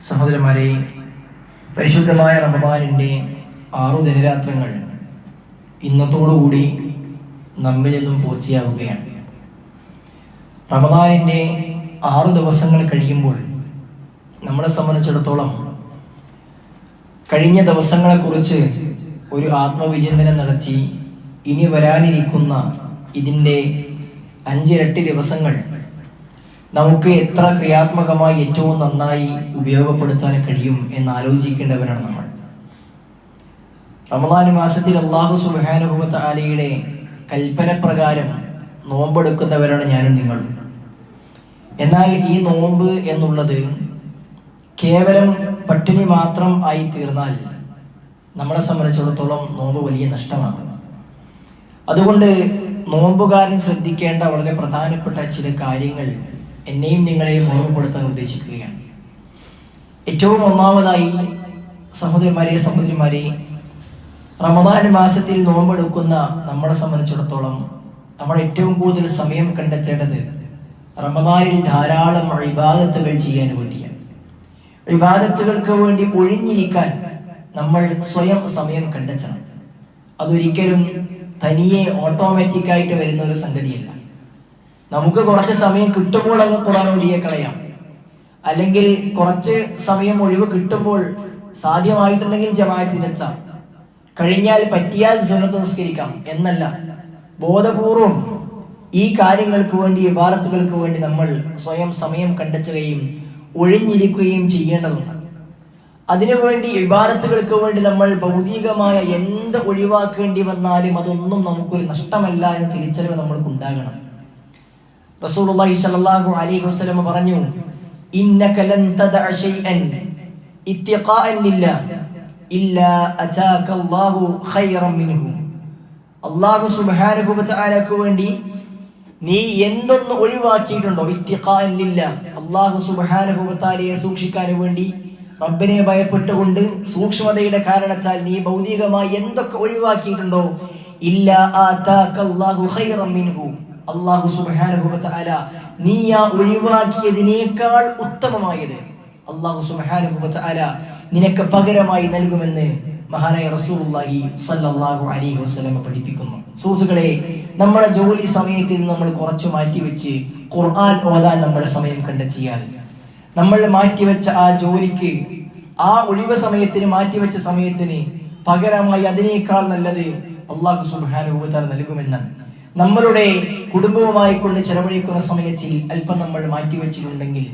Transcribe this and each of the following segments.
സഹോദരന്മാരെ പരിശുദ്ധമായ റമദാനിന്റെ ആറു ദിനരാത്രങ്ങൾ ഇന്നത്തോടുകൂടി നമ്മിൽ നിന്നും പൂർത്തിയാവുകയാണ്. റമദാനിന്റെ ആറു ദിവസങ്ങൾ കഴിയുമ്പോൾ നമ്മളെ സംബന്ധിച്ചിടത്തോളം കഴിഞ്ഞ ദിവസങ്ങളെക്കുറിച്ച് ഒരു ആത്മവിചിന്തനം നടത്തി ഇനി വരാനിരിക്കുന്ന ഇതിന്റെ അഞ്ചിരട്ടി ദിവസങ്ങൾ നമുക്ക് എത്ര ക്രിയാത്മകമായി ഏറ്റവും നന്നായി ഉപയോഗപ്പെടുത്താൻ കഴിയും എന്ന് ആലോചിക്കേണ്ടവരാണ് നമ്മൾ. റമദാൻ മാസത്തിൽ അള്ളാഹു സുബാനുഭവത്ത് ആലയുടെ കൽപ്പന പ്രകാരം നോമ്പെടുക്കുന്നവരാണ് ഞാനും നിങ്ങൾ എന്നാൽ ഈ നോമ്പ് എന്നുള്ളത് കേവലം പട്ടിണി മാത്രം ആയി തീർന്നാൽ നമ്മളെ സംബന്ധിച്ചിടത്തോളം നോമ്പ് വലിയ നഷ്ടമാണ് അതുകൊണ്ട് നോമ്പുകാരൻ ശ്രദ്ധിക്കേണ്ട വളരെ പ്രധാനപ്പെട്ട ചില കാര്യങ്ങൾ എന്നെയും നിങ്ങളെയും ഓർമ്മപ്പെടുത്താൻ ഉദ്ദേശിക്കുകയാണ്. ഏറ്റവും ഒന്നാമതായി സഹോദരന്മാരെ സഹോദരിമാരെ റമദാൻ മാസത്തിൽ നോമ്പെടുക്കുന്ന നമ്മളെ സംബന്ധിച്ചിടത്തോളം നമ്മൾ ഏറ്റവും കൂടുതൽ സമയം കണ്ടെത്തേണ്ടത് റമദാനിൽ ധാരാളം വിവാദത്തുകൾ ചെയ്യാൻ വേണ്ടിയാണ്. വിവാദത്തുകൾക്ക് വേണ്ടി ഒഴിഞ്ഞിരിക്കാൻ നമ്മൾ സ്വയം സമയം കണ്ടെത്തണം. അതൊരിക്കലും തനിയെ ഓട്ടോമാറ്റിക് ആയിട്ട് വരുന്ന ഒരു സംഗതിയല്ല. നമുക്ക് കുറച്ച് സമയം കിട്ടുമ്പോൾ അങ്ങ് ഖുറാൻ ഒഴിയെ കളയാം. അല്ലെങ്കിൽ കുറച്ച് സമയം ഒഴിവ് കിട്ടുമ്പോൾ സാധ്യമായിട്ടുണ്ടെങ്കിൽ ജമാഅത്തിനെത്താം കഴിഞ്ഞാൽ പറ്റിയാൽ സുനത്ത് നിസ്കരിക്കാം എന്നല്ല. ബോധപൂർവം ഈ കാര്യങ്ങൾക്ക് വേണ്ടി വിവാദത്തുകൾക്ക് വേണ്ടി നമ്മൾ സ്വയം സമയം കണ്ടെത്തുകയും ഒഴിഞ്ഞിരിക്കുകയും ചെയ്യേണ്ടതുണ്ട്. അതിനുവേണ്ടി വിവാദത്തുകൾക്ക് വേണ്ടി നമ്മൾ ഭൗതികമായ എന്ത് ഒഴിവാക്കേണ്ടി വന്നാലും അതൊന്നും നമുക്കൊരു നഷ്ടമല്ല എന്ന് തിരിച്ചറിവ് നമ്മൾക്ക് ഉണ്ടാകണം റസൂലുള്ളാഹി അലൈഹി വസല്ലം പറഞ്ഞു ലില്ലാ ഇല്ലാ അതാക അല്ലാഹു ഖൈറൻ മിൻഹു. അല്ലാഹു സുബ്ഹാനഹു വേണ്ടി നീ എന്തൊന്ന് ഒഴിവാക്കിയിട്ടുണ്ടോ? ഇത്തിഖാഅൻ ലില്ലാ അല്ലാഹു സുബ്ഹാനഹു സൂക്ഷിക്കാൻ വേണ്ടി റബ്ബിനെ ഭയപ്പെട്ടുകൊണ്ട് സൂക്ഷ്മതയുടെ കാരണത്താൽ നീ ഭൗതികമായി എന്തൊക്കെ ഒഴിവാക്കിയിട്ടുണ്ടോ? ഇല്ലാ ആതാക അല്ലാഹു ഖൈറൻ മിൻഹു. അള്ളാഹു സുബ്ഹാനഹു വതആല നീ ആ ഒഴിവാക്കിയതിനേക്കാൾ ഉത്തമമായത്. അള്ളാഹു സുബ്ഹാനഹു വതആല നിനക്ക് പകരമായി നൽകുമെന്ന് മഹാനായ റസൂലുള്ളാഹി സ്വല്ലല്ലാഹു അലൈഹി വസല്ലം പഠിപ്പിക്കുന്നു. സുഹൃത്തുക്കളെ നമ്മുടെ ജോലി സമയത്തിൽ നമ്മൾ കുറച്ച് മാറ്റിവെച്ച് ഖുർആൻ ഓതാൻ നമ്മുടെ സമയം കണ്ടെത്തിയാൽ നമ്മൾ മാറ്റിവെച്ച ആ ജോലിക്ക് ആ ഒഴിവ് സമയത്തിന് മാറ്റിവെച്ച സമയത്തിന് പകരമായി അതിനേക്കാൾ നല്ലത് അള്ളാഹു സുബ്ഹാനഹു വതആല നൽകുമെന്നാണ്. നമ്മളുടെ കുടുംബവുമായി കൊണ്ട് ചെലവഴിക്കുന്ന സമയത്തിൽ അല്പം നമ്മൾ മാറ്റിവെച്ചിട്ടുണ്ടെങ്കിൽ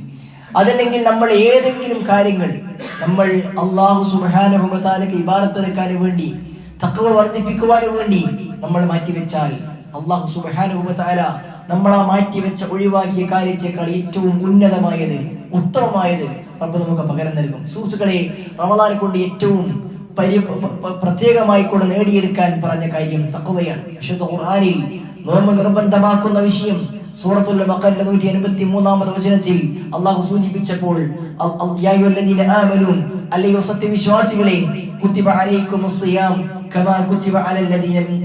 അതല്ലെങ്കിൽ നമ്മൾ ഏതെങ്കിലും കാര്യങ്ങൾ നമ്മൾ അള്ളാഹു സുബാനുഭവത്താലേക്ക് ഇബാറത്തെടുക്കാൻ വേണ്ടി തക്കവ വർദ്ധിപ്പിക്കുവാനും വേണ്ടി നമ്മൾ മാറ്റിവെച്ചാൽ അള്ളാഹു സുബാനുഭവത്താല നമ്മൾ ആ മാറ്റിവെച്ച ഒഴിവാക്കിയ കാര്യത്തെക്കാൾ ഏറ്റവും ഉന്നതമായത് ഉത്തമമായത് റബ്ബ് നമുക്ക് പകരം നൽകും. സുഹൃത്തുക്കളെ റമദാനെ കൊണ്ട് ഏറ്റവും പരി പ്രത്യേകമായി കൊണ്ട് നേടിയെടുക്കാൻ പറഞ്ഞ കാര്യം തക്കവയാണ് വിശുദ്ധ ഖുർആനിൽ നോമ്പ് നിർബന്ധമാക്കുന്ന വിഷയം സൂറത്തുൽ ബഖറ നൂറ്റി എൺപത്തി മൂന്നാമത്തെ വചനത്തിൽ അള്ളാഹു സൂചിപ്പിച്ചപ്പോൾ അല്ലയോ സത്യവിശ്വാസികളെ കുത്തിബ അലൈക്കുമുസ് സിയാം കമാ കുത്തിബ അലൽ ലദീന മിൻ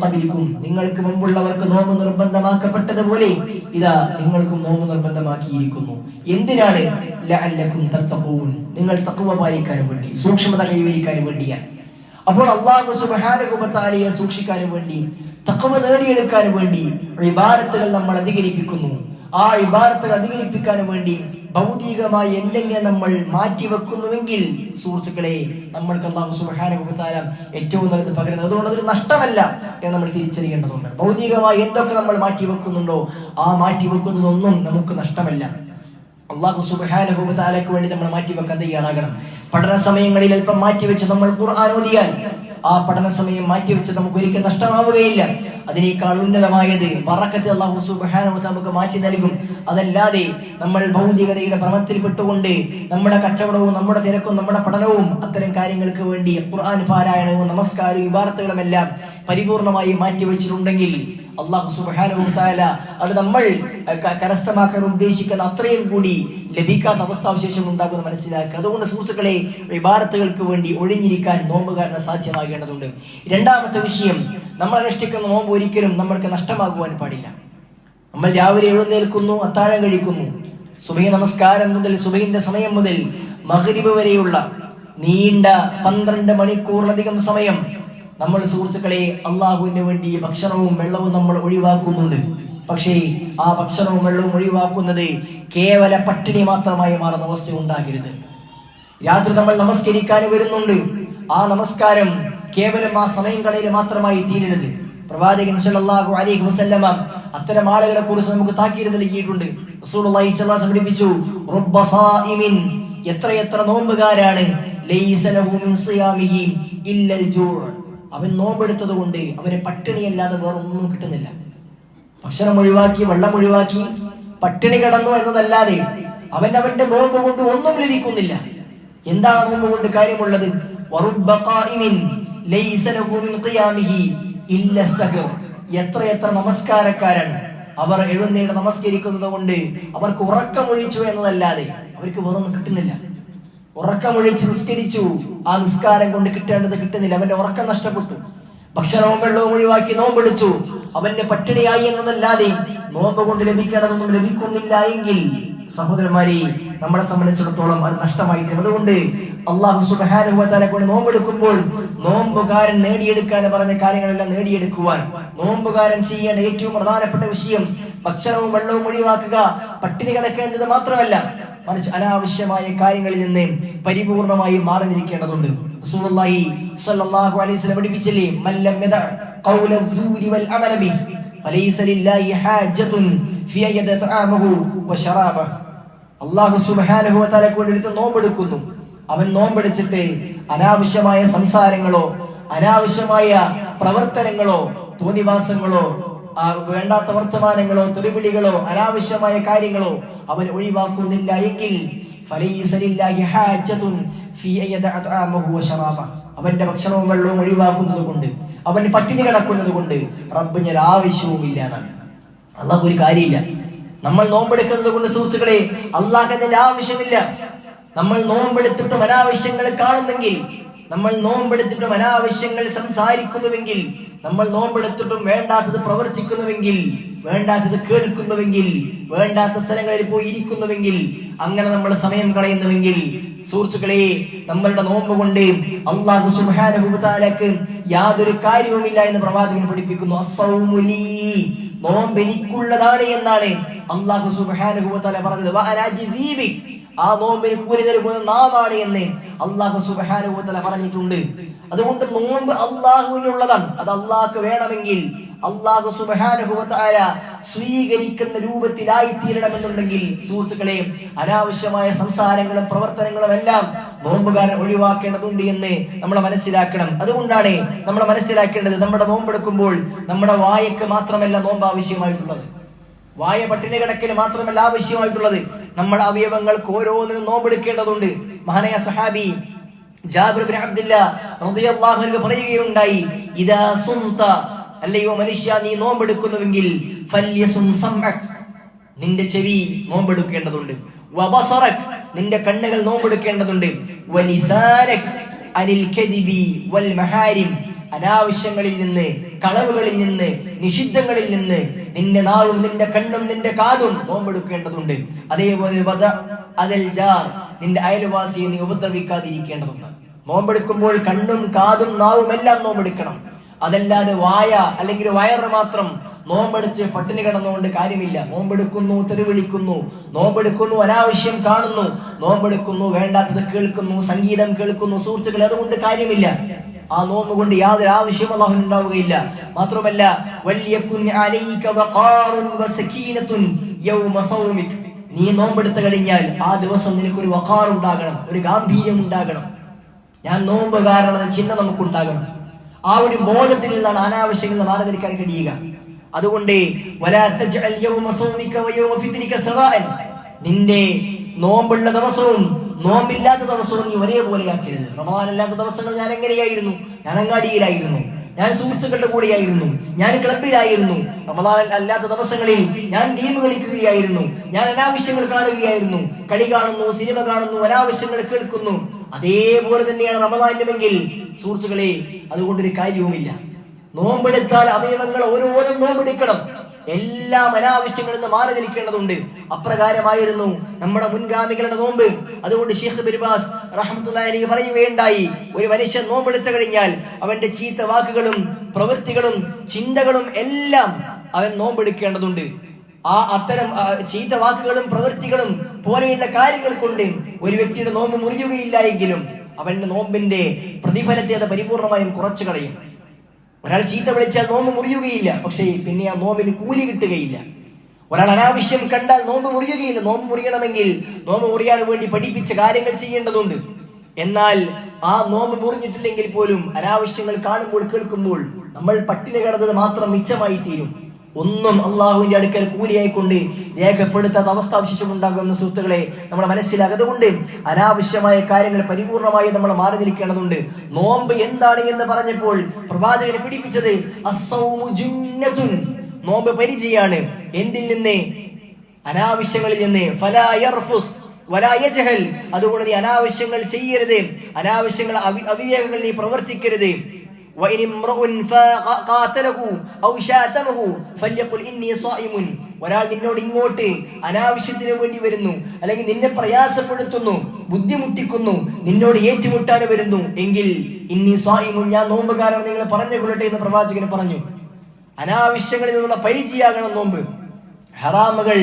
നിങ്ങൾക്ക് മുമ്പുള്ളവർക്ക് നോമ്പ് നിർബന്ധമാക്കപ്പെട്ടതുപോലെ ഇതാ നിങ്ങൾക്കും നോമ്പ് നിർബന്ധമാക്കിയിരിക്കുന്നു. എന്തിനാണ്? ലഅല്ലക്കും തത്തഖൂൻ. നിങ്ങൾ തഖ്വ പാലിക്കാൻ വേണ്ടി സൂക്ഷ്മത കൈവരിക്കാൻ വേണ്ടിയാണ്. അപ്പോൾ അള്ളാഹു സുബാനുഭവത്താലിയെ സൂക്ഷിക്കാൻ വേണ്ടി തക്കവ നേടിയെടുക്കാൻ വേണ്ടി വിഭാരത്തുകൾ നമ്മൾ അധികരിപ്പിക്കുന്നു. ആ വിഭാരത്തുകൾ അധികരിപ്പിക്കാൻ വേണ്ടി ഭൗതികമായി എന്തെങ്കിലും നമ്മൾ മാറ്റിവെക്കുന്നുവെങ്കിൽ സുഹൃത്തുക്കളെ നമ്മൾക്ക് അള്ളാഹു സുബാനുഭവത്താല ഏറ്റവും നല്ലത് പകരുന്നത്. അതുകൊണ്ട് അതൊരു നഷ്ടമല്ല എന്ന് നമ്മൾ തിരിച്ചറിയേണ്ടതുണ്ട്. ഭൗതികമായി എന്തൊക്കെ നമ്മൾ മാറ്റിവെക്കുന്നുണ്ടോ ആ മാറ്റിവെക്കുന്നതൊന്നും നമുക്ക് നഷ്ടമല്ല. അള്ളാഹു സുബ്ഹാനഹു തആലയ്ക്ക് വേണ്ടി നമ്മൾ മാറ്റിവെക്കാൻ തയ്യാറാകണം. പഠന സമയങ്ങളിൽ അല്പം മാറ്റിവെച്ച് നമ്മൾ ഖുർആൻ ഓതിയാൽ ആ പഠന സമയം മാറ്റിവെച്ച് നമുക്ക് ഒരിക്കലും നഷ്ടമാവുകയില്ല. അതിനേക്കാൾ ഉന്നതമായത് തആല നമുക്ക് മാറ്റി നൽകും. അതല്ലാതെ നമ്മൾ ഭൗതികതയുടെ ഭ്രമത്തിൽ പെട്ടുകൊണ്ട് നമ്മുടെ കച്ചവടവും നമ്മുടെ തിരക്കും നമ്മുടെ പഠനവും അത്തരം കാര്യങ്ങൾക്ക് വേണ്ടി ഖുർആൻ പാരായണവും നമസ്കാരവും വാർത്തകളുമെല്ലാം പരിപൂർണമായി മാറ്റിവെച്ചിട്ടുണ്ടെങ്കിൽ അള്ളാഹു സുബ്ഹാനഹു തആല അത് നമ്മൾ കരസ്ഥമാക്കാൻ ഉദ്ദേശിക്കുന്ന അത്രയും കൂടി ലഭിക്കാത്ത അവസ്ഥാവിശേഷം ഉണ്ടാകുമെന്ന് മനസ്സിലാക്കുക. അതുകൊണ്ട് സുഹൃത്തുക്കളെ വിഭാരത്തുകൾക്ക് വേണ്ടി ഒഴിഞ്ഞിരിക്കാൻ നോമ്പുകാരനെ സാധ്യമാകേണ്ടതുണ്ട്. രണ്ടാമത്തെ വിഷയം നമ്മൾ അനുഷ്ഠിക്കുന്ന നോമ്പ് ഒരിക്കലും നമ്മൾക്ക് നഷ്ടമാകുവാൻ പാടില്ല. നമ്മൾ രാവിലെ എഴുന്നേൽക്കുന്നു അത്താഴം കഴിക്കുന്നു. സുബഹി നമസ്കാരം മുതൽ സുബഹിന്റെ സമയം മുതൽ മഗ്രിബ് വരെയുള്ള നീണ്ട പന്ത്രണ്ട് മണിക്കൂറിലധികം സമയം നമ്മൾ സുഹൃത്തുക്കളെ അള്ളാഹുവിന് വേണ്ടി ഭക്ഷണവും വെള്ളവും നമ്മൾ ഒഴിവാക്കുന്നുണ്ട്. പക്ഷേ ആ ഭക്ഷണവും വെള്ളവും ഒഴിവാക്കുന്നത് കേവല പട്ടിണി മാത്രമായി മാറുന്ന അവസ്ഥ ഉണ്ടാകരുത് രാത്രി നമ്മൾ നമസ്കരിക്കാൻ വരുന്നുണ്ട്. ആ നമസ്കാരം കേവലം ആ സമയം കളയിൽ മാത്രമായി തീരരുത്. പ്രവാചകൻ സല്ലല്ലാഹു അലൈഹി വസല്ലമ അത്തരം ആളുകളെ കുറിച്ച് നമുക്ക് താക്കീത് നൽകിയിട്ടുണ്ട്. റസൂലുള്ളാഹി സ്വല്ലല്ലാഹു അലൈഹി പഠിപ്പിച്ചു റബ്ബ സായിമിൻ എത്രയെത്ര നോമ്പുകാരാണ്? ലൈസ ലഹു മിൻ സിയാമിഹി ഇല്ലൽ ജൂ' അവൻ നോമ്പെടുത്തത് കൊണ്ട് അവന് പട്ടിണിയല്ലാതെ വേറൊന്നും കിട്ടുന്നില്ല. ഭക്ഷണം ഒഴിവാക്കി വെള്ളം ഒഴിവാക്കി പട്ടിണി കിടന്നു എന്നതല്ലാതെ അവൻ അവന്റെ നോമ്പ് കൊണ്ട് ഒന്നും ലഭിക്കുന്നില്ല എന്താണ് നോമ്പ് കൊണ്ട് കാര്യമുള്ളത്? എത്ര എത്ര നമസ്കാരക്കാരാണ് അവർ എഴുന്നേറ്റ് നമസ്കരിക്കുന്നത് കൊണ്ട് അവർക്ക് ഉറക്കമൊഴിച്ചു എന്നതല്ലാതെ അവർക്ക് വേറൊന്നും കിട്ടുന്നില്ല. ഉറക്കമൊഴിച്ച് നിസ്കരിച്ചു. ആ നിസ്കാരം കൊണ്ട് കിട്ടേണ്ടത് കിട്ടുന്നില്ല. അവന്റെ ഉറക്കം നഷ്ടപ്പെട്ടു. ഭക്ഷണവും വെള്ളവും ഒഴിവാക്കി നോമ്പെടുത്തു. അവന്റെ പട്ടിണിയായി എന്നതല്ലാതെ നോമ്പ് കൊണ്ട് ലഭിക്കണമെന്നും ലഭിക്കുന്നില്ല എങ്കിൽ സഹോദരന്മാരെ നമ്മളെ സംബന്ധിച്ചിടത്തോളം അത് നഷ്ടമായി അതുകൊണ്ട് അള്ളാഹു സുബാനുഭവത്താലെ കൊണ്ട് നോമ്പെടുക്കുമ്പോൾ നോമ്പുകാരൻ നേടിയെടുക്കാൻ പറഞ്ഞ കാര്യങ്ങളെല്ലാം നേടിയെടുക്കുവാൻ നോമ്പുകാരൻ ചെയ്യേണ്ട ഏറ്റവും പ്രധാനപ്പെട്ട വിഷയം ഭക്ഷണവും വെള്ളവും ഒഴിവാക്കുക പട്ടിണി കിടക്കേണ്ടത് മാത്രമല്ല മനുഷ്യ അനാവശ്യമായ കാര്യങ്ങളിൽ നിന്ന് പരിപൂർണമായി മാറി നിൽക്കേണ്ടതുണ്ട് റസൂലുള്ളാഹി സ്വല്ലല്ലാഹു അലൈഹി വസല്ലം മല്ലം വൽ ബി ലില്ലാഹി അല്ലാഹു സുബ്ഹാനഹു വതആല നോമ്പെടുക്കുന്നു. അവൻ നോമ്പെടുത്തിട്ട് അനാവശ്യമായ സംസാരങ്ങളോ അനാവശ്യമായ പ്രവർത്തനങ്ങളോ തോന്നിവാസങ്ങളോ ആ വേണ്ടാത്ത വർത്തമാനങ്ങളോ തെറിവിളികളോ അനാവശ്യമായ കാര്യങ്ങളോ അവൻ ഒഴിവാക്കുന്നില്ല എങ്കിൽ. അവന്റെ ഭക്ഷണവും വെള്ളവും ഒഴിവാക്കുന്നത് കൊണ്ട് അവൻ പട്ടിണി കിടക്കുന്നത് കൊണ്ട് റബ്ബിന് ഒരു ആവശ്യവുമില്ല എന്നാണ്. അള്ളാഹ് ഒരു കാര്യമില്ല. നമ്മൾ നോമ്പെടുക്കുന്നത് കൊണ്ട് സുഹൃത്തുക്കളെ അള്ളാഹ് ആവശ്യമില്ല. നമ്മൾ നോമ്പെടുത്തിട്ടും അനാവശ്യങ്ങൾ കാണുന്നെങ്കിൽ നമ്മൾ നോമ്പെടുത്തിട്ടും അനാവശ്യങ്ങൾ സംസാരിക്കുന്നുവെങ്കിൽ നമ്മൾ നോമ്പെടുത്തിട്ടും വേണ്ടാത്തത് പ്രവർത്തിക്കുന്നുവെങ്കിൽ വേണ്ടാത്തത് കേൾക്കുന്നുവെങ്കിൽ വേണ്ടാത്ത സ്ഥലങ്ങളിൽ പോയി ഇരിക്കുന്നുവെങ്കിൽ അങ്ങനെ നമ്മൾ സമയം കളയുന്നുവെങ്കിൽ സുഹൃത്തുക്കളെ നമ്മളുടെ നോമ്പ് കൊണ്ട് അള്ളാഹു സുബാനുഭൂതാലക്ക് യാതൊരു കാര്യവുമില്ല എന്ന് പ്രവാചകൻ പഠിപ്പിക്കുന്നു. നോമ്പ് എനിക്കുള്ളതാണ് എന്നാണ് അള്ളാഹു സുബാനുഭൂതാല പറഞ്ഞത്. ആ നോമ്പിന് കൂലി നൽകുന്ന നാമാണ് എന്ന് അള്ളാഹു സുബാനുഭൂത്തല പറഞ്ഞിട്ടുണ്ട്. അതുകൊണ്ട് നോമ്പ് അള്ളാഹുവിനുള്ളതാണ് അത് അള്ളാഹ് വേണമെങ്കിൽ അള്ളാഹു സുബാനുഭവത്തായ സ്വീകരിക്കുന്ന രൂപത്തിലായി തീരണമെന്നുണ്ടെങ്കിൽ സുഹൃത്തുക്കളെയും അനാവശ്യമായ സംസാരങ്ങളും പ്രവർത്തനങ്ങളും എല്ലാം നോമ്പുകാരൻ ഒഴിവാക്കേണ്ടതുണ്ട് എന്ന് നമ്മൾ മനസ്സിലാക്കണം. അതുകൊണ്ടാണ് നമ്മൾ മനസ്സിലാക്കേണ്ടത് നമ്മുടെ നോമ്പെടുക്കുമ്പോൾ നമ്മുടെ വായക്ക് മാത്രമല്ല നോമ്പ് ആവശ്യമായിട്ടുള്ളത്. വായ പട്ടിണി കിടക്കൽ മാത്രമല്ല ആവശ്യമായിട്ടുള്ളത്. നമ്മുടെ അവയവങ്ങൾക്ക് ഓരോന്നിനും നോമ്പെടുക്കേണ്ടതുണ്ട്. മഹാനായ സഹാബി ജാബിർ പറയുകയുണ്ടായി ഇദാ സുംത. അല്ലയോ മനുഷ്യ നീ നോമ്പെടുക്കുന്നുവെങ്കിൽ നിന്റെ ചെവി നോമ്പെടുക്കേണ്ടതുണ്ട്. നിന്റെ കണ്ണുകൾ നോമ്പെടുക്കേണ്ടതുണ്ട്. അനിൽ വൽ മഹാരിം. അനാവശ്യങ്ങളിൽ നിന്ന് കളവുകളിൽ നിന്ന് നിഷിദ്ധങ്ങളിൽ നിന്ന് നിന്റെ നാളും നിന്റെ കണ്ണും നിന്റെ കാതും നോമ്പെടുക്കേണ്ടതുണ്ട്. അതേപോലെ വധ അതൽ ജാർ നിന്റെ അയൽവാസിയെ നീ ഉപദ്രവിക്കാതിരിക്കേണ്ടതുണ്ട്. നോമ്പെടുക്കുമ്പോൾ കണ്ണും കാതും നാവും എല്ലാം നോമ്പെടുക്കണം. അതല്ലാതെ വായ അല്ലെങ്കിൽ വയറ് മാത്രം നോമ്പെടുത്ത് പട്ടിണി കിടന്നുകൊണ്ട് കാര്യമില്ല. നോമ്പെടുക്കുന്നു തെരുവിളിക്കുന്നു. നോമ്പെടുക്കുന്നു അനാവശ്യം കാണുന്നു. നോമ്പെടുക്കുന്നു വേണ്ടാത്തത് കേൾക്കുന്നു സംഗീതം കേൾക്കുന്നു സുഹൃത്തുക്കൾ അതുകൊണ്ട് കാര്യമില്ല. ആ നോമ്പ് കൊണ്ട് യാതൊരു ആവശ്യം അള്ളാഹുവിന് ഉണ്ടാവുകയില്ല. മാത്രമല്ല വലിയ നീ നോമ്പെടുത്ത് കഴിഞ്ഞാൽ ആ ദിവസം നിനക്ക് ഒരു വഖാർ ഉണ്ടാകണം ഒരു ഗാംഭീര്യം ഉണ്ടാകണം. ഞാൻ നോമ്പ് കാരണം ചിന്ത നമുക്കുണ്ടാകണം ആ ഒരു ബോധത്തിൽ നിന്നാണ് അനാവശ്യങ്ങൾ മാറിനിൽക്കാൻ കഴിയുക. അതുകൊണ്ട് നിന്റെ നോമ്പുള്ള ദിവസവും നോമ്പില്ലാത്ത ദിവസവും നീ ഒരേപോലെയാക്കരുത്. റമദാൻ അല്ലാത്ത ദിവസങ്ങൾ ഞാൻ എങ്ങനെയായിരുന്നു? ഞാൻ അങ്ങാടിയിലായിരുന്നു. ഞാൻ സുഹൃത്തുക്കളുടെ കൂടെയായിരുന്നു. ഞാൻ ക്ലബിലായിരുന്നു. റമദാൻ അല്ലാത്ത ദിവസങ്ങളിൽ ഞാൻ ഗെയിം കളിക്കുകയായിരുന്നു. ഞാൻ അനാവശ്യങ്ങൾ കാണുകയായിരുന്നു. കളി കാണുന്നു സിനിമ കാണുന്നു അനാവശ്യങ്ങൾ കേൾക്കുന്നു. അതേപോലെ തന്നെയാണ് റമദാനുമെങ്കിൽ സുഹൃത്തുക്കളെ അതുകൊണ്ടൊരു കാര്യവുമില്ല. നോമ്പെടുത്താൽ അവയവങ്ങൾ ഓരോന്നും നോമ്പെടുക്കണം. എല്ലാം അനാവശ്യങ്ങളിൽ നിന്ന് മാറി നിൽക്കേണ്ടതുണ്ട്. അപ്രകാരമായിരുന്നു നമ്മുടെ മുൻഗാമികളുടെ നോമ്പ്. അതുകൊണ്ട് ഷെയ്ഖ് ബിർബാസ് റഹ്മത്തുള്ളാഹി പറയുകയുണ്ടായി ഒരു മനുഷ്യൻ നോമ്പെടുത്തു കഴിഞ്ഞാൽ അവന്റെ ചീത്ത വാക്കുകളും പ്രവൃത്തികളും ചിന്തകളും എല്ലാം അവൻ നോമ്പെടുക്കേണ്ടതുണ്ട്. ആ അത്തരം ചീത്ത വാക്കുകളും പ്രവൃത്തികളും പോലെയുള്ള കാര്യങ്ങൾ കൊണ്ട് ഒരു വ്യക്തിയുടെ നോമ്പ് മുറിയുകയില്ല എങ്കിലും അവന്റെ നോമ്പിന്റെ പ്രതിഫലത്തെ അത് പരിപൂർണമായും കുറച്ചു കളയും. ഒരാൾ ചീത്ത വിളിച്ചാൽ നോമ്പ് മുറിയുകയില്ല. പക്ഷേ പിന്നെ ആ നോമ്പിന് കൂലി കിട്ടുകയില്ല. ഒരാൾ അനാവശ്യം കണ്ടാൽ നോമ്പ് മുറിയുകയില്ല. നോമ്പ് മുറിയണമെങ്കിൽ നോമ്പ് മുറിയാൻ വേണ്ടി പഠിപ്പിച്ച കാര്യങ്ങൾ ചെയ്യേണ്ടതുണ്ട്. എന്നാൽ ആ നോമ്പ് മുറിഞ്ഞിട്ടില്ലെങ്കിൽ പോലും അനാവശ്യങ്ങൾ കാണുമ്പോൾ കേൾക്കുമ്പോൾ നമ്മൾ പട്ടിണി കിടന്നത് മാത്രം മിച്ചമായി തീരും ഒന്നും അള്ളാഹുവിന്റെ അടുക്കൽ കൂലിയായിക്കൊണ്ട് രേഖപ്പെടുത്താത്ത അവസ്ഥ ഉണ്ടാകുന്ന സുഹൃത്തുക്കളെ നമ്മൾ മനസ്സിലാകതുകൊണ്ട് അനാവശ്യമായ കാര്യങ്ങൾ പരിപൂർണമായി നമ്മൾ മാറി നിൽക്കേണ്ടതുണ്ട്. നോമ്പ് എന്താണ് എന്ന് പറഞ്ഞപ്പോൾ പ്രവാചകനെ പിടിപ്പിച്ചത്. നോമ്പ് പരിചയാണ്. എന്തിൽ നിന്ന്? അനാവശ്യങ്ങളിൽ നിന്ന്. അതുകൊണ്ട് നീ അനാവശ്യങ്ങൾ ചെയ്യരുത്. അനാവശ്യങ്ങൾ അവി- അവിവേകങ്ങൾ നീ പ്രവർത്തിക്കരുത്. وإن امرؤ فا- قاتله أو شاتمه فليقل إني صائم ഒരാൾ നിന്നോട് ഇങ്ങോട്ട് അനാവശ്യത്തിന് വേണ്ടി വരുന്നു അല്ലെങ്കിൽ നിന്നെ പ്രയാസപ്പെടുത്തുന്നു ബുദ്ധിമുട്ടിക്കുന്നു നിന്നോട് ഏറ്റുമുട്ടാൻ വരുന്നു എങ്കിൽ ഇന്നി സ്വായിമു ഞാൻ നോമ്പുകാരൻ നിങ്ങൾ പറഞ്ഞുകൊള്ളട്ടെ എന്ന് പ്രവാചകൻ പറഞ്ഞു അനാവശ്യങ്ങളിൽ നിന്നുള്ള പരിചയാകണം നോമ്പ് ഹറാമുകൾ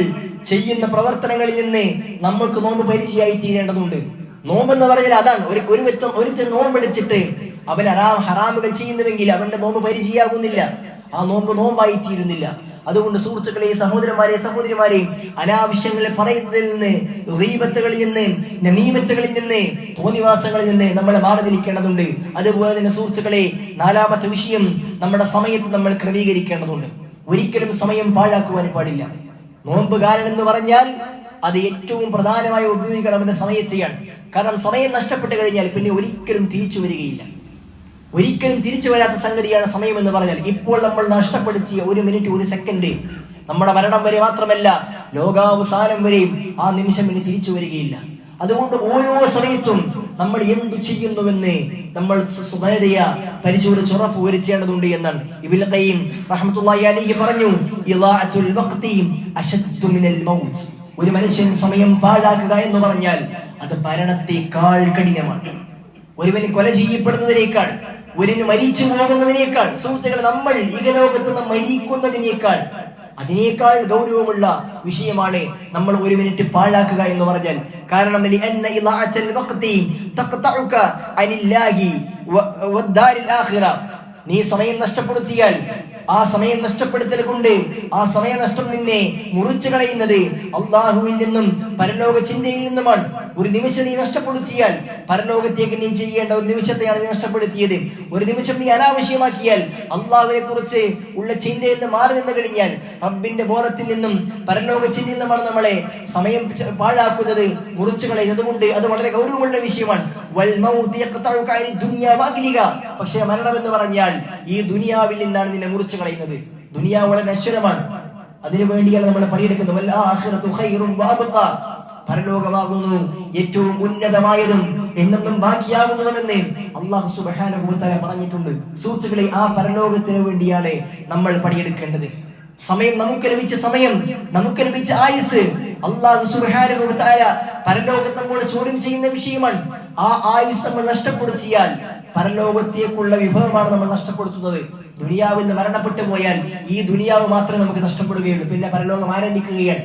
ചെയ്യുന്ന പ്രവർത്തനങ്ങളിൽ നിന്ന് നമ്മൾക്ക് നോമ്പ് പരിചയമായി തീരേണ്ടതുണ്ട് നോമ്പ് എന്ന് പറഞ്ഞാൽ അതാണ് ഒരു ഒരു വ്യക്തം ഒരുത്തൻ നോമ്പെടുത്തിട്ട് അവൻ ഹറാം ഹറാമുകൾ ചെയ്യുന്നുവെങ്കിൽ അവന്റെ നോമ്പ് പരിചയാകുന്നില്ല. ആ നോമ്പ് നോമ്പായി തീരുന്നില്ല അതുകൊണ്ട് സുഹൃത്തുക്കളെ സഹോദരന്മാരെ സഹോദരിമാരെ അനാവശ്യങ്ങളെ പറയുന്നതിൽ നിന്ന് റീബത്തുകളിൽ നിന്ന് നമീമത്തുകളിൽ നിന്ന് തോന്നിവാസങ്ങളിൽ നിന്ന് നമ്മൾ മാറിതിരിക്കേണ്ടതുണ്ട് അതുപോലെ തന്നെ സുഹൃത്തുക്കളെ നാലാമത്തെ വിഷയം നമ്മുടെ സമയത്ത് നമ്മൾ ക്രമീകരിക്കേണ്ടതുണ്ട്. ഒരിക്കലും സമയം പാഴാക്കുവാൻ പാടില്ല. നോമ്പുകാരൻ എന്ന് പറഞ്ഞാൽ അത് ഏറ്റവും പ്രധാനമായി ഉപയോഗിക്കണം അവന്റെ സമയത്തെയാണ്. കാരണം സമയം നഷ്ടപ്പെട്ടു കഴിഞ്ഞാൽ പിന്നെ ഒരിക്കലും തിരിച്ചു വരികയില്ല. ഒരിക്കലും തിരിച്ചു വരാത്ത സംഗതിയാണ് സമയം എന്ന് പറഞ്ഞാൽ ഇപ്പോൾ നമ്മൾ നഷ്ടപ്പെടുത്തിയ ഒരു മിനിറ്റ് ഒരു സെക്കൻഡ്. നമ്മുടെ മരണം വരെ മാത്രമല്ല ലോകാവസാനം വരെയും ആ നിമിഷം ഇനി തിരിച്ചു വരികയില്ല. അതുകൊണ്ട് ഓരോ സമയത്തും നമ്മൾ എന്തു ചെയ്യുന്നുവെന്ന് നമ്മൾ സു- സുബലതയ പരിശോധിച്ച് ഉറപ്പ് വരുത്തേണ്ടതുണ്ട് എന്നാണ് ഇബിൽ ഖയ്യിം അലൈഹി പറഞ്ഞു മിനൽ മൗത്ത്. ഒരു മനുഷ്യൻ സമയം പാഴാക്കുക എന്ന് പറഞ്ഞാൽ അത് മരണത്തെക്കാൾ കഠിനമാണ്. ഒരുവന് കൊല ചെയ്യപ്പെടുന്നതിനേക്കാൾ ഒരു മരിച്ചു പോകുന്നതിനേക്കാൾ സുഹൃത്തുക്കൾ നമ്മൾ ഇകലോകത്ത് നിന്ന് മരിക്കുന്നതിനേക്കാൾ അതിനേക്കാൾ ഗൗരവമുള്ള വിഷയമാണ് നമ്മൾ ഒരു മിനിറ്റ് പാഴാക്കുക എന്ന് പറഞ്ഞാൽ. കാരണം നീ സമയം നഷ്ടപ്പെടുത്തിയാൽ ആ സമയം നഷ്ടപ്പെടുത്തൽ കൊണ്ട് ആ സമയ നഷ്ടം നിന്നെ മുറിച്ചു കളയുന്നത് അള്ളാഹുവിൽ നിന്നും പരലോക ചിന്തയിൽ നിന്നുമാണ്. ഒരു നിമിഷം നീ നഷ്ടപ്പെടുത്തിയാൽ പരലോകത്തേക്ക് നീ ചെയ്യേണ്ട ഒരു നിമിഷത്തെയാണ് നീ നഷ്ടപ്പെടുത്തിയത്. ഒരു നിമിഷം നീ അനാവശ്യമാക്കിയാൽ അള്ളാഹുവിനെ കുറിച്ച് ഉള്ള ചിന്തയിൽ നിന്ന് മാറി നിന്ന് കഴിഞ്ഞാൽ റബ്ബിന്റെ ബോധത്തിൽ നിന്നും പരലോക ചിന്തയിൽ നിന്നുമാണ് നമ്മളെ സമയം പാഴാക്കുന്നത് മുറിച്ചു കളയുന്നത് കൊണ്ട് അത് വളരെ ഗൗരവമുള്ള വിഷയമാണ്. പക്ഷേ മരണം എന്ന് പറഞ്ഞാൽ ഈ ദുനിയാവിൽ നിന്നാണ് നിന്നെ മുറിച്ചു കളയുന്നത്. ദുനിയാവ് വളരെ നശ്വരമാണ്. അതിനു വേണ്ടിയാണ് നമ്മൾ പണിയെടുക്കുന്നത്. പരലോകമാകുന്നു. ഏറ്റവും ഉന്നതമായതും എന്നും ബാക്കിയാകുന്നതുമെന്ന് അള്ളാഹു തആല പറഞ്ഞിട്ടുണ്ട്. സുഹൃത്തുക്കളെ ആ പരലോകത്തിന് വേണ്ടിയാണ് നമ്മൾ പണിയെടുക്കേണ്ടത്. സമയം നമുക്ക് ലഭിച്ച സമയം നമുക്ക് ലഭിച്ച ആയുസ് അള്ളാഹു തആല പരലോകത്ത് നമ്മോട് ചോദ്യം ചെയ്യുന്ന വിഷയമാണ്. ആ ആയുസ് നമ്മൾ നഷ്ടപ്പെടുത്തിയാൽ പരലോകത്തേക്കുള്ള വിഭവമാണ് നമ്മൾ നഷ്ടപ്പെടുത്തുന്നത്. ദുനിയാവിൽ നിന്ന് മരണപ്പെട്ടു പോയാൽ ഈ ദുനിയാവ് മാത്രമേ നമുക്ക് നഷ്ടപ്പെടുകയുള്ളൂ. പിന്നെ പരലോകം ആരംഭിക്കുകയാണ്.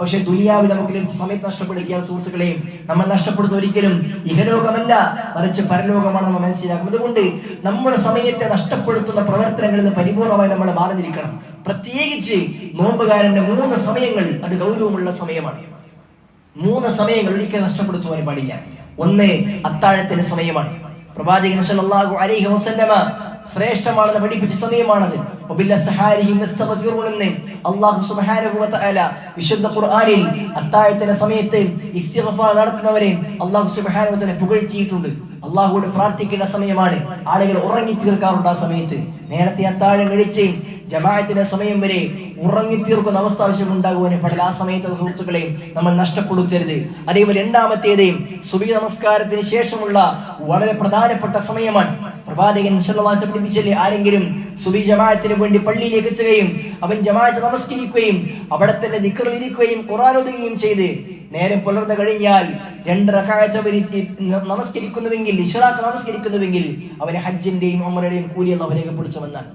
പക്ഷെ ദുനിയാവിൽ നമുക്ക് സമയത്ത് നഷ്ടപ്പെടുകയാണ് സുഹൃത്തുക്കളെയും. നമ്മൾ നഷ്ടപ്പെടുന്ന ഒരിക്കലും ഇഹലോകമല്ല മറിച്ച് പരലോകമാണ് നമ്മൾ മനസ്സിലാക്കുന്നത്. അതുകൊണ്ട് നമ്മുടെ സമയത്തെ നഷ്ടപ്പെടുത്തുന്ന പ്രവർത്തനങ്ങളിൽ നിന്ന് പരിപൂർണമായി നമ്മൾ മാറിഞ്ഞിരിക്കണം പ്രത്യേകിച്ച് നോമ്പുകാരന്റെ മൂന്ന് സമയങ്ങൾ അത് ഗൗരവമുള്ള സമയമാണ്. മൂന്ന് സമയങ്ങൾ ഒരിക്കലും നഷ്ടപ്പെടുത്തുവാൻ പാടില്ല. ഒന്ന് അത്താഴത്തിന്റെ സമയമാണ്. പ്രവാചകൻ സല്ലല്ലാഹു അലൈഹി വസല്ലമ ശ്രേഷ്ഠമാണെന്ന് പഠിപ്പിച്ച സമയമാണത്. അള്ളാഹുവോട് പ്രാർത്ഥിക്കുന്ന സമയമാണ്. ആളുകൾ ഉറങ്ങി തീർക്കാറുണ്ട് ആ സമയത്ത്. നേരത്തെ അത്താഴം കഴിച്ച് ജമാഅത്തിന്റെ സമയം വരെ ഉറങ്ങിത്തീർക്കുന്ന അവസ്ഥ ആവശ്യം ഉണ്ടാകുവാൻ പാടില്ല ആ സമയത്ത് സുഹൃത്തുക്കളെയും നമ്മൾ നഷ്ടപ്പെടുത്തരുത്. അതേപോലെ രണ്ടാമത്തേത് സുബി നമസ്കാരത്തിന് ശേഷമുള്ള വളരെ പ്രധാനപ്പെട്ട സമയമാണ്. പ്രവാചകൻ അലൈഹി വസല്ലം ആരെങ്കിലും സുബി ജമാഅത്തിന് വേണ്ടി പള്ളിയിലേക്ക് എത്തുകയും അവൻ ജമാഅത്ത് നമസ്കരിക്കുകയും അവിടെ തന്നെ ദിക്കറിൽ ഇരിക്കുകയും ഖുർആൻ ഓതുകയും ചെയ്ത് നേരം പുലർന്നു കഴിഞ്ഞാൽ രണ്ട് റക്കാഴ്ച നമസ്കരിക്കുന്നുവെങ്കിൽ ഇഷറാക്ക് നമസ്കരിക്കുന്നുവെങ്കിൽ അവനെ ഹജ്ജിന്റെയും ഉമറയുടെയും കൂലി അള്ളാഹു രേഖപ്പെടുത്തുമെന്നാണ്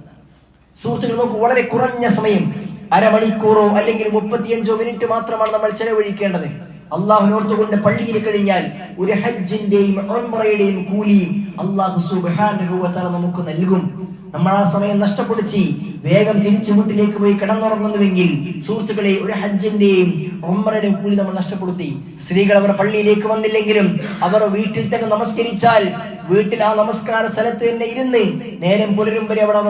സുഹൃത്തുക്കൾ നമുക്ക് വളരെ കുറഞ്ഞ സമയം അരമണിക്കൂറോ അല്ലെങ്കിൽ മുപ്പത്തിയഞ്ചോ മിനിറ്റ് മാത്രമാണ് നമ്മൾ ചെലവഴിക്കേണ്ടത്. അള്ളാഹുനോർത്തുകൊണ്ട് പള്ളിയിൽ കഴിഞ്ഞാൽ ഒരു ഹജ്ജിന്റെയും കൂലിയും അള്ളാഹു തആല നമുക്ക് നൽകും. നമ്മൾ ആ സമയം നഷ്ടപ്പെടുത്തി വേഗം തിരിച്ചു വീട്ടിലേക്ക് പോയി കിടന്നുറങ്ങുന്നുവെങ്കിൽ സുഹൃത്തുക്കളെ ഒരു ഹജ്ജിന്റെയും ഉംറയുടെയും കൂലി നമ്മൾ നഷ്ടപ്പെടുത്തി. സ്ത്രീകൾ അവർ പള്ളിയിലേക്ക് വന്നില്ലെങ്കിലും അവർ വീട്ടിൽ തന്നെ നമസ്കരിച്ചാൽ വീട്ടിൽ ആ നമസ്കാര സ്ഥലത്ത് തന്നെ ഇരുന്ന് നേരം പുലരും വരെ അവിടെ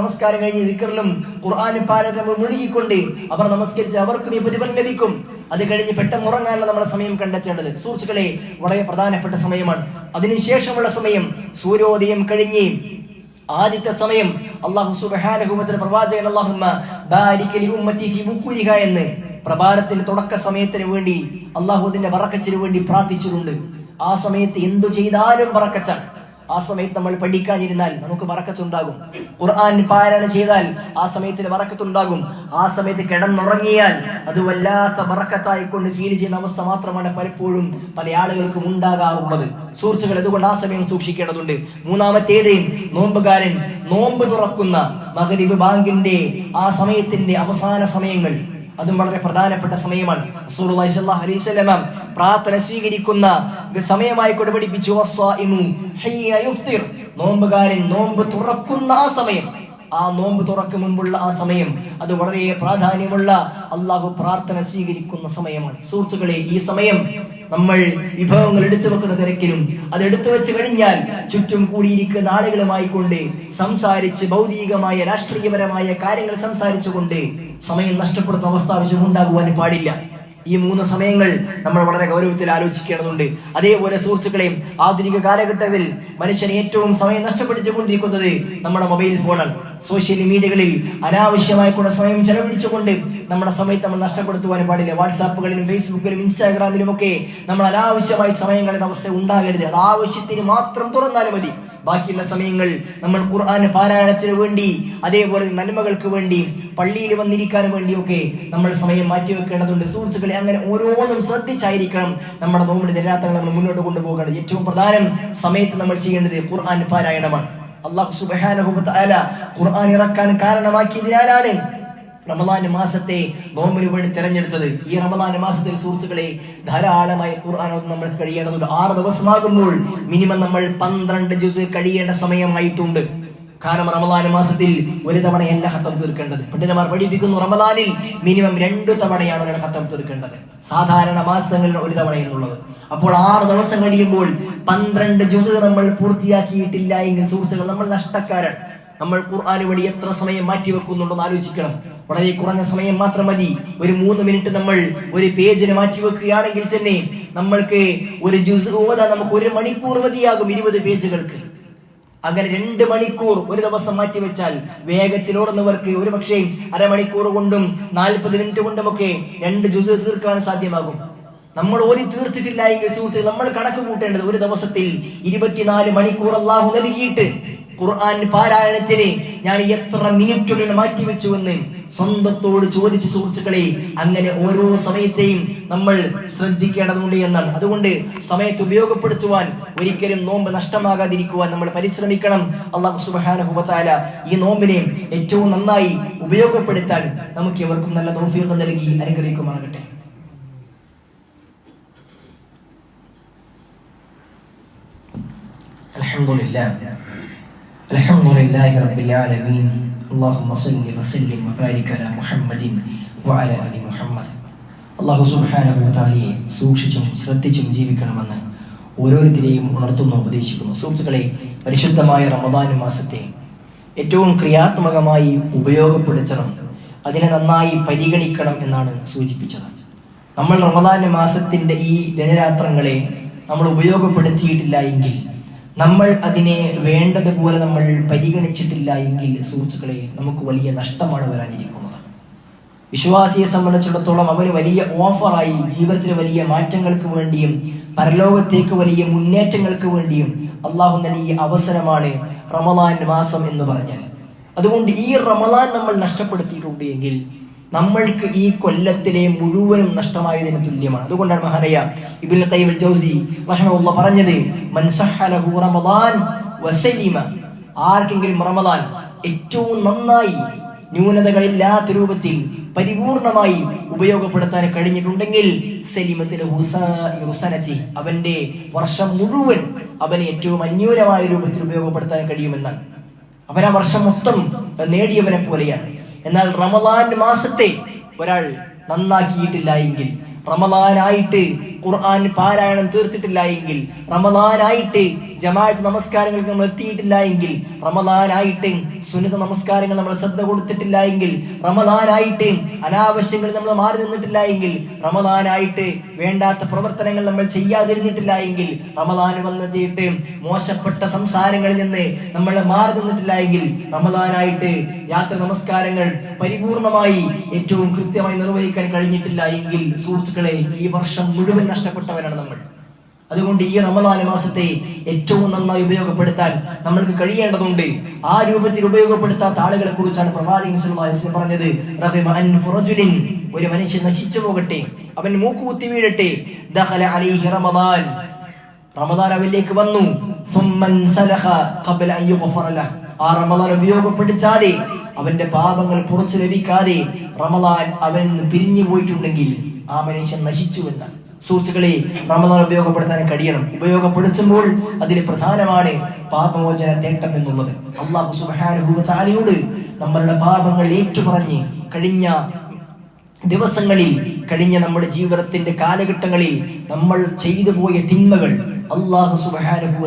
നമസ്കാരം കഴിഞ്ഞ് ദിക്കറിലും ഖുർആൻ പാരതം മുഴുകിക്കൊണ്ട് അവർ നമസ്കരിച്ച് അവർക്കും ഈ പ്രതിഫലം ലഭിക്കും. അത് കഴിഞ്ഞ് പെട്ടെന്ന് ഉറങ്ങാനുള്ള നമ്മുടെ സമയം കണ്ടെത്തേണ്ടത്. സുഹൃത്തുക്കളെ വളരെ പ്രധാനപ്പെട്ട സമയമാണ്. അതിനുശേഷമുള്ള സമയം സൂര്യോദയം കഴിഞ്ഞ് ആദ്യത്തെ സമയം അള്ളാഹു സുബഹാനഹുമത്തിന് പ്രവാചകൻ അള്ളാഹുമ്മ ബാരിക ലി ഉമ്മത്തി ഫി ബുക്കൂരിഹ എന്ന് പ്രഭാതത്തിന്റെ തുടക്ക സമയത്തിന് വേണ്ടി അള്ളാഹു അതിന്റെ ബറക്കച്ചിന് വേണ്ടി പ്രാർത്ഥിച്ചിട്ടുണ്ട്. ആ സമയത്ത് എന്തു ചെയ്താലും ബറക്കച്ചാണ് ആ സമയത്ത് നമ്മൾ പഠിക്കാനിരുന്നാൽ നമുക്ക് വറക്കത്തുണ്ടാകും. ഖുർആൻ പാരായണം ചെയ്താൽ ആ സമയത്തിന് വറക്കത്തുണ്ടാകും. ആ സമയത്ത് കിടന്നുറങ്ങിയാൽ അത് വല്ലാത്ത വറക്കത്തായി കൊണ്ട് ഫീൽ ചെയ്യുന്ന അവസ്ഥ മാത്രമാണ് പലപ്പോഴും പല ആളുകൾക്കും ഉണ്ടാകാറുള്ളത്. സുഹൃത്തുക്കൾ അതുകൊണ്ട് ആ സമയം സൂക്ഷിക്കേണ്ടതുണ്ട്. മൂന്നാമത്തേത് നോമ്പുകാരൻ നോമ്പ് തുറക്കുന്ന മകരിബ് ബാങ്കിന്റെ ആ സമയത്തിന്റെ അവസാന സമയങ്ങൾ. അതും വളരെ പ്രധാനപ്പെട്ട സമയമാണ്. പ്രാർത്ഥന സ്വീകരിക്കുന്ന സമയമായി കൊടുപിടിപ്പിച്ചു. നോമ്പുകാരൻ നോമ്പ് തുറക്കുന്ന ആ സമയം. ആ നോമ്പ് തുറക്ക് മുൻപുള്ള ആ സമയം അത് വളരെ പ്രാധാന്യമുള്ള അള്ളാഹു പ്രാർത്ഥന സ്വീകരിക്കുന്ന സമയമാണ്. സുഹൃത്തുക്കളെ ഈ സമയം നമ്മൾ വിഭവങ്ങൾ എടുത്തു വെക്കുന്ന തിരക്കിലും അത് എടുത്തു വെച്ച് കഴിഞ്ഞാൽ ചുറ്റും കൂടിയിരിക്കുന്ന ആളുകളുമായി കൊണ്ട് സംസാരിച്ച് ഭൗതികമായ രാഷ്ട്രീയപരമായ കാര്യങ്ങൾ സംസാരിച്ചുകൊണ്ട് സമയം നഷ്ടപ്പെടുന്ന അവസ്ഥ ആവശ്യം ഉണ്ടാകുവാൻ പാടില്ല. ഈ മൂന്ന് സമയങ്ങൾ നമ്മൾ വളരെ ഗൗരവത്തിൽ ആലോചിക്കേണ്ടതുണ്ട്. അതേപോലെ സുഹൃത്തുക്കളെയും ആധുനിക കാലഘട്ടത്തിൽ മനുഷ്യൻ ഏറ്റവും സമയം നഷ്ടപ്പെടുത്തിക്കൊണ്ടിരിക്കുന്നത് നമ്മുടെ മൊബൈൽ ഫോണാണ്. സോഷ്യൽ മീഡിയകളിൽ അനാവശ്യമായി കൂടെ സമയം ചെലവഴിച്ചുകൊണ്ട് നമ്മുടെ സമയത്ത് നമ്മൾ നഷ്ടപ്പെടുത്തുവാൻ പാടില്ല. വാട്സാപ്പുകളിലും ഫേസ്ബുക്കിലും ഇൻസ്റ്റാഗ്രാമിലും ഒക്കെ നമ്മൾ അനാവശ്യമായി സമയങ്ങളുടെ അവസ്ഥ ഉണ്ടാകരുത്. അത് ആവശ്യത്തിന് മാത്രം തുറന്നാൽ മതി. ബാക്കിയുള്ള സമയങ്ങൾ നമ്മൾ ഖുർആൻ പാരായണത്തിന് വേണ്ടി അതേപോലെ നന്മകൾക്ക് വേണ്ടി പള്ളിയിൽ വന്നിരിക്കാൻ വേണ്ടിയൊക്കെ നമ്മൾ സമയം മാറ്റിവെക്കേണ്ടതുണ്ട് സുഹൃത്തുക്കളെ അങ്ങനെ ഓരോന്നും ശ്രദ്ധിച്ചായിരിക്കണം നമ്മുടെ നോമ്പിന്റെ ജനരാത്രങ്ങൾ നമ്മൾ മുന്നോട്ട് കൊണ്ടുപോകേണ്ടത്. ഏറ്റവും പ്രധാനം സമയത്ത് നമ്മൾ ചെയ്യേണ്ടത് ഖുർആൻ പാരായണമാണ്. അള്ളാഹു സുബ്ഹാനഹു വ ഖുർആൻ ഇറക്കാൻ കാരണമാക്കിയതിനാലാണ് റമദാൻ മാസത്തെ നോമ്പിന് വേണ്ടി തിരഞ്ഞെടുത്തത് ഈ റമദാൻ മാസത്തിൽ സുഹൃത്തുക്കളെ ധാരാളമായി ഖുർആൻ നമ്മൾ കഴിയേണ്ടതുണ്ട്. ആറ് ദിവസമാകുമ്പോൾ മിനിമം നമ്മൾ പന്ത്രണ്ട് ജ്യൂസ് കഴിയേണ്ട സമയമായിട്ടുണ്ട്. കാരണം റമദാൻ മാസത്തിൽ ഒരു തവണ എന്റെ ഹത്തം തീർക്കേണ്ടത്. പണ്ഡിതന്മാർ പഠിപ്പിക്കുന്നു റമദാനിൽ മിനിമം രണ്ടു തവണയാണ് ഒരാൾ ഹത്തം തീർക്കേണ്ടത്. സാധാരണ മാസങ്ങളിൽ ഒരു തവണ എന്നുള്ളത്. അപ്പോൾ ആറ് ദിവസം കഴിയുമ്പോൾ പന്ത്രണ്ട് ജ്യൂസ് നമ്മൾ പൂർത്തിയാക്കിയിട്ടില്ല എങ്കിൽ സുഹൃത്തുക്കൾ നമ്മൾ നഷ്ടക്കാരാണ്. നമ്മൾ ഖുർആാന് വേണ്ടി എത്ര സമയം മാറ്റി വെക്കുന്നുണ്ടെന്ന് ആലോചിക്കണം. വളരെ കുറഞ്ഞ സമയം മാത്രം മതി. ഒരു മൂന്ന് മിനിറ്റ് നമ്മൾ ഒരു പേജിന് മാറ്റി വെക്കുകയാണെങ്കിൽ തന്നെ നമ്മൾക്ക് ഒരു ജ്യൂസ് ഓതാ നമുക്ക് ഒരു മണിക്കൂർ മതിയാകും ഇരുപത് പേജുകൾക്ക്. അങ്ങനെ രണ്ട് മണിക്കൂർ ഒരു ദിവസം മാറ്റി വെച്ചാൽ വേഗത്തിലോടുന്നവർക്ക് ഒരു പക്ഷേ അരമണിക്കൂർ കൊണ്ടും നാൽപ്പത് മിനിറ്റ് കൊണ്ടുമൊക്കെ രണ്ട് ജ്യൂസ് തീർക്കാൻ സാധ്യമാകും. നമ്മൾ ഓതി തീർച്ചിട്ടില്ല എങ്കിൽ നമ്മൾ കണക്ക് കൂട്ടേണ്ടത് ഒരു ദിവസത്തിൽ ഇരുപത്തിനാല് മണിക്കൂർ അള്ളാഹു നൽകിയിട്ട് ഖുർആൻ പാരായണത്തിന് ഞാൻ എത്ര മിനിറ്റുകൾ മാറ്റിവെച്ചു എന്ന് സ്വന്തത്തോട് ചോദിച്ച സുഹൃത്തുക്കളെ അങ്ങനെ ഓരോ സമയത്തെയും നമ്മൾ ശ്രദ്ധിക്കേണ്ടതുണ്ട് എന്നാണ് അതുകൊണ്ട് സമയത്ത് ഉപയോഗപ്പെടുത്തുവാൻ ഒരിക്കലും നോമ്പ് നഷ്ടമാകാതിരിക്കുവാൻ നമ്മൾ പരിശ്രമിക്കണം അള്ളാഹു സുബ്ഹാനഹു വ തആല ഈ നോമ്പിനെ ഏറ്റവും നന്നായി ഉപയോഗപ്പെടുത്താൻ നമുക്ക് ഇവർക്കും നല്ല തൗഫീഖ് നൽകി അനുഗ്രഹിക്കുമാറാകട്ടെ الحمد لله الحمد لله رب العالمين اللهم صل وسلم وبارك على محمد وعلى ال محمد അള്ളാഹു സുബ്ഹാനഹു താലിയെ സൂക്ഷിച്ചും ശ്രദ്ധിച്ചും ജീവിക്കണമെന്ന് ഓരോരുത്തരെയും ഉണർത്തുന്നു ഉപദേശിക്കുന്നു സുഹൃത്തുക്കളെ പരിശുദ്ധമായ റമദാൻ മാസത്തെ ഏറ്റവും ക്രിയാത്മകമായി ഉപയോഗപ്പെടുത്തണം അതിനെ നന്നായി പരിഗണിക്കണം എന്നാണ് സൂചിപ്പിച്ചത് നമ്മൾ റമദാൻ മാസത്തിന്റെ ഈ ദിനരാത്രങ്ങളെ നമ്മൾ ഉപയോഗപ്പെടുത്തിയിട്ടില്ല എങ്കിൽ നമ്മൾ അതിനെ വേണ്ടതുപോലെ നമ്മൾ പരിഗണിച്ചിട്ടില്ല എങ്കിൽ സുഹൃത്തുക്കളെ നമുക്ക് വലിയ നഷ്ടമാണ് വരാനിരിക്കുന്നത്. വിശ്വാസിയെ സംബന്ധിച്ചിടത്തോളം അവന് വലിയ ഓഫറായി ജീവിതത്തിന് വലിയ മാറ്റങ്ങൾക്ക് വേണ്ടിയും പരലോകത്തേക്ക് വലിയ മുന്നേറ്റങ്ങൾക്ക് വേണ്ടിയും അള്ളാഹു നൽകിയ അവസരമാണ് റമദാൻ മാസം എന്ന് പറഞ്ഞാൽ. അതുകൊണ്ട് ഈ റമദാൻ നമ്മൾ നഷ്ടപ്പെടുത്തിയിട്ടുണ്ട് എങ്കിൽ നമ്മൾക്ക് ഈ കൊല്ലത്തിലെ മുഴുവനും നഷ്ടമായതിന് തുല്യമാണ്. അതുകൊണ്ടാണ് മഹാനയ ഇബിൻ തൈബൽ ജൗസി റഹ്മത്തുള്ള പറഞ്ഞത് റമദാൻ ആർക്കെങ്കിലും റമദാൻ ഏറ്റവും നന്നായി ന്യൂനതകളില്ലാത്ത രൂപത്തിൽ പരിപൂർണമായി ഉപയോഗപ്പെടുത്താൻ കഴിഞ്ഞിട്ടുണ്ടെങ്കിൽ അവന്റെ വർഷം മുഴുവൻ അവന് ഏറ്റവും അന്യൂനമായ രൂപത്തിൽ ഉപയോഗപ്പെടുത്താൻ കഴിയുമെന്നാണ്. അവൻ ആ വർഷം മൊത്തം നേടിയവനെ പോലെയാണ്. എന്നാൽ റമദാൻ മാസത്തെ ഒരാൾ നന്നാക്കിയിട്ടില്ല എങ്കിൽ റമദാനായിട്ട് ഖുർആൻ പാരായണം തീർത്തിട്ടില്ല എങ്കിൽ റമദാനായിട്ട് ജമാഅത്ത് നമസ്കാരങ്ങൾക്ക് നമ്മൾ എത്തിയിട്ടില്ല എങ്കിൽ റമദാനായിട്ട് സുന്നത നമസ്കാരങ്ങൾ നമ്മൾ ശ്രദ്ധ കൊടുത്തിട്ടില്ല എങ്കിൽ റമദാനായിട്ട് അനാവശ്യങ്ങൾ നമ്മൾ മാറി നിന്നിട്ടില്ല എങ്കിൽ റമദാനായിട്ട് വേണ്ടാത്ത പ്രവർത്തനങ്ങൾ നമ്മൾ ചെയ്യാതിരുന്നിട്ടില്ല എങ്കിൽ റമദാൻ വന്നെത്തിയിട്ട് മോശപ്പെട്ട സംസാരങ്ങളിൽ നിന്ന് നമ്മൾ മാറി നിന്നിട്ടില്ല എങ്കിൽ റമദാനായിട്ട് യാത്ര നമസ്കാരങ്ങൾ പരിപൂർണമായി ഏറ്റവും കൃത്യമായി നിർവഹിക്കാൻ കഴിഞ്ഞിട്ടില്ല എങ്കിൽ സുഹൃത്തുക്കളെ ഈ വർഷം മുഴുവൻ നഷ്ടപ്പെട്ടവരാണ് നമ്മൾ. അതുകൊണ്ട് ഈ റമദാൻ മാസത്തെ ഏറ്റവും നന്നായി ഉപയോഗപ്പെടുത്താൻ നമ്മൾക്ക് കഴിയേണ്ടതുണ്ട്. ആ രൂപത്തിൽ ഉപയോഗപ്പെടുത്താത്ത ആളുകളെ കുറിച്ചാണ് പ്രവാചകൻ പറഞ്ഞത്. ഒരു മനുഷ്യൻ നശിച്ചു പോകട്ടെ അവൻ മൂക്കുകുത്തി വീഴട്ടെ. റമദാൻ. റമദാൻ അവനിലേക്ക് വന്നു. ആ റമദാൻ ഉപയോഗപ്പെടുത്താതെ അവന്റെ പാപങ്ങൾ പുറച്ചു ലഭിക്കാതെ റമദാൻ അവൻ പിരിഞ്ഞു പോയിട്ടുണ്ടെങ്കിൽ ആ മനുഷ്യൻ നശിച്ചു എന്നാണ്. സുഹൃത്തുക്കളെ റമദാൻ ഉപയോഗപ്പെടുത്താൻ കഴിയണം. ഉപയോഗപ്പെടുത്തുമ്പോൾ അതിൽ പ്രധാനമാണ് പാപമോചന തേട്ടം എന്നുള്ളത്. അള്ളാഹു തആലയോട് നമ്മളുടെ പാപങ്ങൾ ഏറ്റുപറഞ്ഞ് കഴിഞ്ഞ ദിവസങ്ങളിൽ കഴിഞ്ഞ നമ്മുടെ ജീവിതത്തിന്റെ കാലഘട്ടങ്ങളിൽ നമ്മൾ ചെയ്തു പോയ തിന്മകൾ അള്ളാഹു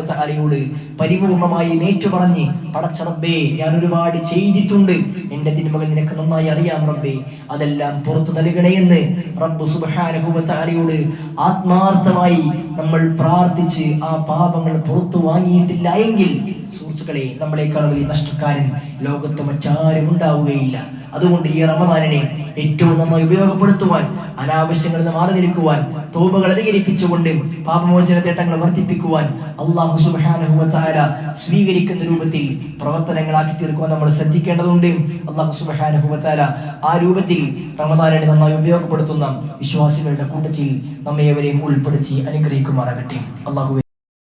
തആലയോട് പരിപൂർണമായി ഏറ്റുപറഞ്ഞ് പടച്ച റബ്ബേ ഞാൻ ഒരുപാട് ചെയ്തിട്ടുണ്ട്. എന്റെ തിന്മകൾ നിനക്ക് നന്നായി അറിയാം റബ്ബേ. അതെല്ലാം പുറത്തു നൽകണേ എന്ന് റബ്ബ് തആലയോട് ആത്മാർത്ഥമായി നമ്മൾ പ്രാർത്ഥിച്ച് ആ പാപങ്ങൾ പുറത്തു വാങ്ങിയിട്ടില്ല എങ്കിൽ സുഹൃത്തുക്കളെ നമ്മളെക്കാൾ വലിയ നഷ്ടക്കാരൻ ലോകത്ത് മറ്റാരും ഉണ്ടാവുകയില്ല. അതുകൊണ്ട് ഈ റമദാനിനെ ഏറ്റവും നന്നായി ഉപയോഗപ്പെടുത്തുവാൻ അനാവശ്യങ്ങളിൽ നിന്ന് മാറി നിൽക്കുവാൻ തോപകൾ അധികരിപ്പിച്ചുകൊണ്ട് പാപമോചന തേട്ടങ്ങൾ വർദ്ധിപ്പിക്കുവാൻ അള്ളാഹു തആല സ്വീകരിക്കുന്ന രൂപത്തിൽ പ്രവർത്തനങ്ങളാക്കി തീർക്കുവാൻ നമ്മൾ ശ്രദ്ധിക്കേണ്ടതുണ്ട്. അള്ളാഹു തആല ആ രൂപത്തിൽ റമദാനിനെ നന്നായി ഉപയോഗപ്പെടുത്തുന്ന വിശ്വാസികളുടെ കൂട്ടത്തിൽ നമ്മെ ഏവരെയും ഉൾപ്പെടുത്തി അനുഗ്രഹിക്കുമാറാകട്ടെ. അള്ളാഹു